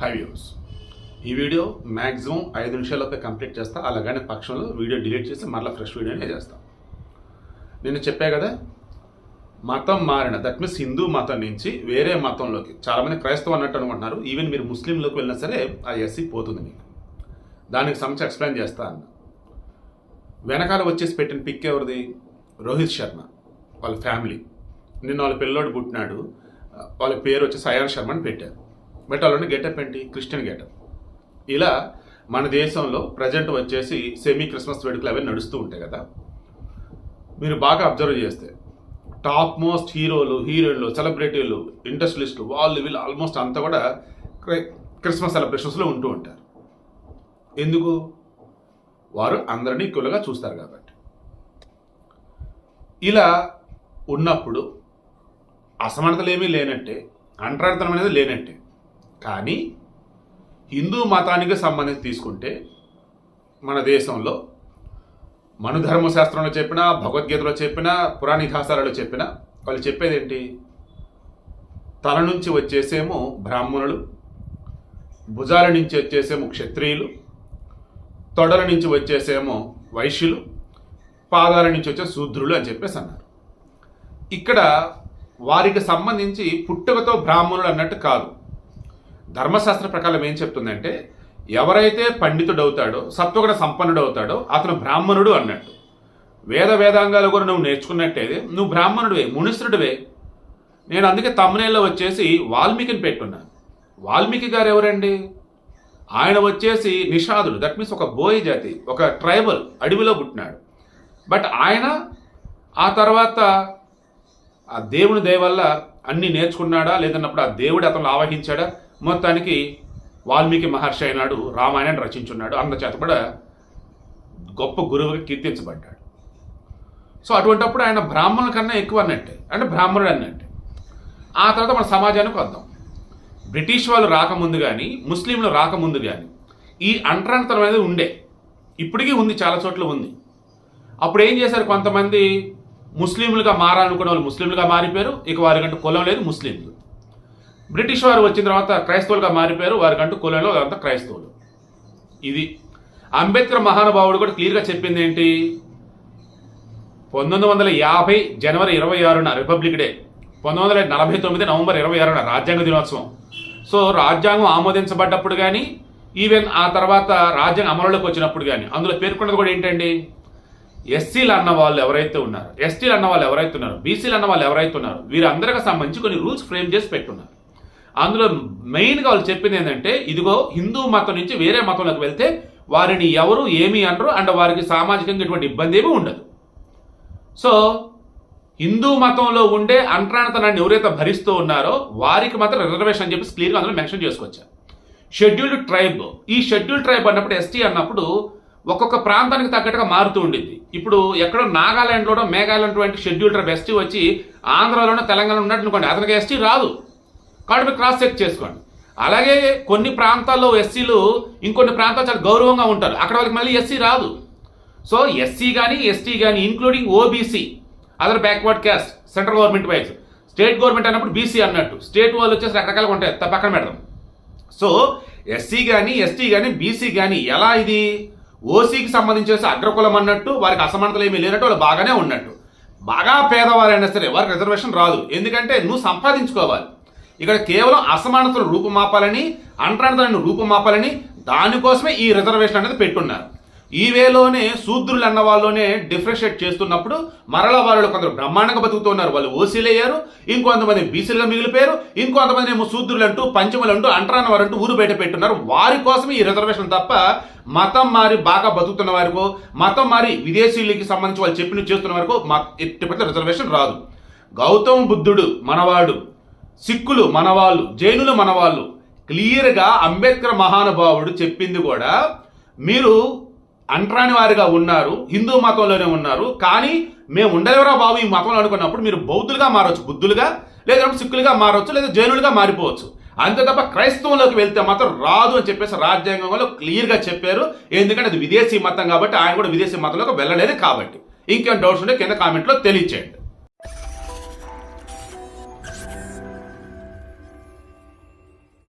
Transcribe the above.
High views ఈ video maximum ఐదు నిమిషాలపై కంప్లీట్ చేస్తా అలాగనే పక్షంలో వీడియో డిలీట్ చేసి మళ్ళీ ఫ్రెష్ వీడియోనే చేస్తాం. నేను చెప్పా కదా మతం మారిన దట్ మీన్స్ హిందూ మతం నుంచి వేరే మతంలోకి చాలామంది క్రైస్తవం అన్నట్టు అనుకుంటున్నారు ఈవెన్ మీరు ముస్లింలోకి వెళ్ళినా సరే ఆ ఎస్సీ పోతుంది మీకు. దానికి సంబంధించి ఎక్స్ప్లెయిన్ చేస్తా అన్న. వెనకాల వచ్చేసి పెట్టిన పిక్ ఎవరిది? రోహిత్ శర్మ వాళ్ళ ఫ్యామిలీ నిన్న వాళ్ళ పిల్లోడు పుట్టినాడు వాళ్ళ పేరు వచ్చేసి అయాన్ శర్మ అని పెట్టారు. మెటాలోని గెటప్ ఏంటి? Christian getup. ఇలా మన దేశంలో ప్రజెంట్ వచ్చేసి సెమీ క్రిస్మస్ వేడుకలు అవి నడుస్తూ ఉంటాయి కదా. మీరు బాగా అబ్జర్వ్ చేస్తే టాప్ మోస్ట్ హీరోలు హీరోయిన్లు సెలబ్రిటీలు ఇండస్ట్రియలిస్టులు వాళ్ళు వీళ్ళు ఆల్మోస్ట్ అంతా కూడా క్రిస్మస్ సెలబ్రేషన్స్లో ఉంటూ ఉంటారు. ఎందుకు? వారు అందరినీ ఈక్వల్గా చూస్తారు కాబట్టి. ఇలా ఉన్నప్పుడు అసమానతలు ఏమీ లేనట్టే అంటరాడతనం అనేది లేనట్టే. కానీ హిందూ మతానికి సంబంధించి తీసుకుంటే మన దేశంలో మను ధర్మశాస్త్రంలో చెప్పినా భగవద్గీతలో చెప్పినా పురాణితిహాసాలలో చెప్పినా వాళ్ళు చెప్పేది ఏంటి? తల నుంచి వచ్చేసేమో బ్రాహ్మణులు భుజాల నుంచి వచ్చేసేమో క్షత్రియులు తొడల నుంచి వచ్చేసేమో వైశ్యులు పాదాల నుంచి వచ్చే శూద్రులు అని చెప్పేసి అన్నారు. ఇక్కడ వారికి సంబంధించి పుట్టుకతో బ్రాహ్మణులు అన్నట్టు కాదు. ధర్మశాస్త్ర ప్రకారం ఏం చెప్తుందంటే ఎవరైతే పండితుడవుతాడో సత్వగుణ సంపన్నుడు అవుతాడో అతను బ్రాహ్మణుడు అన్నట్టు. వేద వేదాంగాలు కూడా నువ్వు నేర్చుకున్నట్టయితే నువ్వు బ్రాహ్మణుడివే మునిశ్రుడివే నేను అందుకే తమ్మునేల్లో వచ్చేసి వాల్మీకిని పెట్టున్నాను వాల్మీకి గారు ఎవరండి? ఆయన వచ్చేసి నిషాదుడు. దట్ మీన్స్ ఒక బోయ్ జాతి ఒక ట్రైబల్ అడవిలో పుట్టినాడు. బట్ ఆయన ఆ తర్వాత ఆ దేవుని దయ వల్ల అన్నీ నేర్చుకున్నాడా? లేదన్నప్పుడు ఆ దేవుడు అతను ఆవహించాడా? మొత్తానికి వాల్మీకి మహర్షి అయినాడు రామాయణాన్ని రచించున్నాడు. అందచేత కూడా గొప్ప గురువుగా కీర్తించబడ్డాడు. సో అటువంటప్పుడు ఆయన బ్రాహ్మణుల కన్నా ఎక్కువ అన్నట్టే. అంటే బ్రాహ్మణుడు అన్నట్టే. ఆ తర్వాత మన సమాజానికి వద్దాం. బ్రిటిష్ వాళ్ళు రాకముందు కానీ ముస్లింలు రాకముందు కానీ ఈ అంటరానితనం అనేది ఉండే. ఇప్పటికీ ఉంది చాలా చోట్ల ఉంది. అప్పుడు ఏం చేశారు కొంతమంది ముస్లింలుగా మారాలనుకున్న వాళ్ళు? ముస్లింలుగా మారిపోయారు. ఇక వారికంటే కులం లేదు ముస్లింలు. బ్రిటిష్ వారు వచ్చిన తర్వాత క్రైస్తవులుగా మారిపోయారు. వారికంటూ కులంలో అంతా క్రైస్తవులు. ఇది అంబేద్కర్ మహానుభావుడు కూడా క్లియర్గా చెప్పింది ఏంటి? పంతొమ్మిది వందల యాభై జనవరి ఇరవై ఆరున రిపబ్లిక్ డే పంతొమ్మిది వందల నలభై తొమ్మిది నవంబర్ ఇరవై ఆరున రాజ్యాంగ దినోత్సవం. సో రాజ్యాంగం ఆమోదించబడ్డప్పుడు కానీ ఈవెన్ ఆ తర్వాత రాజ్యాంగం అమలులోకి వచ్చినప్పుడు కానీ అందులో పేర్కొన్నది కూడా ఏంటండి? ఎస్సీలు అన్న వాళ్ళు ఎవరైతే ఉన్నారు ఎస్టీలు అన్న వాళ్ళు ఎవరైతే ఉన్నారు బీసీలు అన్న వాళ్ళు ఎవరైతే ఉన్నారు వీరందరికీ సంబంధించి కొన్ని రూల్స్ ఫ్రేమ్ చేసి పెట్టున్నారు. అందులో మెయిన్గా వాళ్ళు చెప్పింది ఏంటంటే ఇదిగో హిందూ మతం నుంచి వేరే మతంలోకి వెళ్తే వారిని ఎవరు ఏమి అనరు అండ్ వారికి సామాజికంగా ఎటువంటి ఇబ్బంది ఏమీ ఉండదు. సో హిందూ మతంలో ఉండే అంట్రాణతనాన్ని ఎవరైతే భరిస్తూ ఉన్నారో వారికి మాత్రం రిజర్వేషన్ అని చెప్పి క్లియర్గా అందులో మెన్షన్ చేసుకొచ్చారు షెడ్యూల్డ్ ట్రైబ్ ఈ షెడ్యూల్డ్ ట్రైబ్ అన్నప్పుడు ఎస్టీ అన్నప్పుడు ఒక్కొక్క ప్రాంతానికి తగ్గట్టుగా మారుతూ ఉండింది ఇప్పుడు ఎక్కడో నాగాలాండ్లోనో మేఘాలయంలో వంటి షెడ్యూల్ ట్రైబ్ ఎస్టీ వచ్చి ఆంధ్రాలోనో తెలంగాణ ఉన్నట్టు అనుకోండి. అతనికి ఎస్టీ రాదు. కాబట్టి మీరు క్రాస్ చెక్ చేసుకోండి. అలాగే కొన్ని ప్రాంతాల్లో ఎస్సీలు ఇంకొన్ని ప్రాంతాలు చాలా గౌరవంగా ఉంటారు. అక్కడ వాళ్ళకి మళ్ళీ ఎస్సీ రాదు. సో ఎస్సీ కానీ ఎస్టీ కానీ including OBC other backward caste central government wise state government అన్నప్పుడు బీసీ అన్నట్టు. స్టేట్ వాళ్ళు వచ్చేసి రకరకాలుగా ఉంటాయి. త- పక్కన పెడదాం. సో ఎస్సీ కానీ ఎస్టీ కానీ బీసీ కానీ ఎలా ఇది? ఓసీకి సంబంధించేసి అగ్రకులం అన్నట్టు వారికి అసమానతలు ఏమీ లేనట్టు వాళ్ళు బాగానే ఉన్నట్టు. బాగా పేదవారైనా సరే వారికి రిజర్వేషన్ రాదు. ఎందుకంటే నువ్వు సంపాదించుకోవాలి. ఇక్కడ కేవలం అసమానతలు రూపుమాపాలని అంటరానితనాన్ని రూపుమాపాలని దానికోసమే ఈ రిజర్వేషన్ అనేది పెట్టున్నారు. ఈ వేలోనే శూద్రులు అన్న వాళ్ళలోనే డిఫరెన్షియేట్ చేస్తున్నప్పుడు మరలా వాళ్ళు కొందరు బ్రహ్మాండంగా బతుకుతున్నారు వాళ్ళు ఓసీలు అయ్యారు ఇంకొంతమంది బీసీలుగా మిగిలిపోయారు ఇంకొంతమంది ఏమో శూద్రులు అంటూ పంచములు అంటూ అంటరాని వారు అంటూ ఊరు బయట పెట్టున్నారు. వారి కోసం ఈ రిజర్వేషన్ తప్ప మతం మారి బాగా బతుకుతున్న వారికో మతం మారి విదేశీయులకి సంబంధించి వాళ్ళు చెప్పిన చేస్తున్న వరకు మా ఎట్టి రిజర్వేషన్ రాదు. గౌతమ బుద్ధుడు మనవాడు సిక్కులు మనవాళ్ళు జైనులు మనవాళ్ళు. క్లియర్గా అంబేద్కర్ మహానుభావుడు చెప్పింది కూడా మీరు అంటరాని వారిగా ఉన్నారు హిందూ మతంలోనే ఉన్నారు కానీ మేము ఉండలేవరా బాబు ఈ మతంలో అనుకున్నప్పుడు మీరు బౌద్ధులుగా మారవచ్చు బుద్ధులుగా లేదంటే సిక్కులుగా మారవచ్చు లేదా జైనులుగా మారిపోవచ్చు. అంతే తప్ప క్రైస్తవంలోకి వెళ్తే మాత్రం రాదు అని చెప్పేసి రాజ్యాంగంలో క్లియర్గా చెప్పారు. ఎందుకంటే అది విదేశీ మతం కాబట్టి ఆయన కూడా విదేశీ మతంలోకి వెళ్ళలేదు కాబట్టి. ఇంకేం డౌట్స్ ఉంటే కింద కామెంట్లో తెలియచేయండి.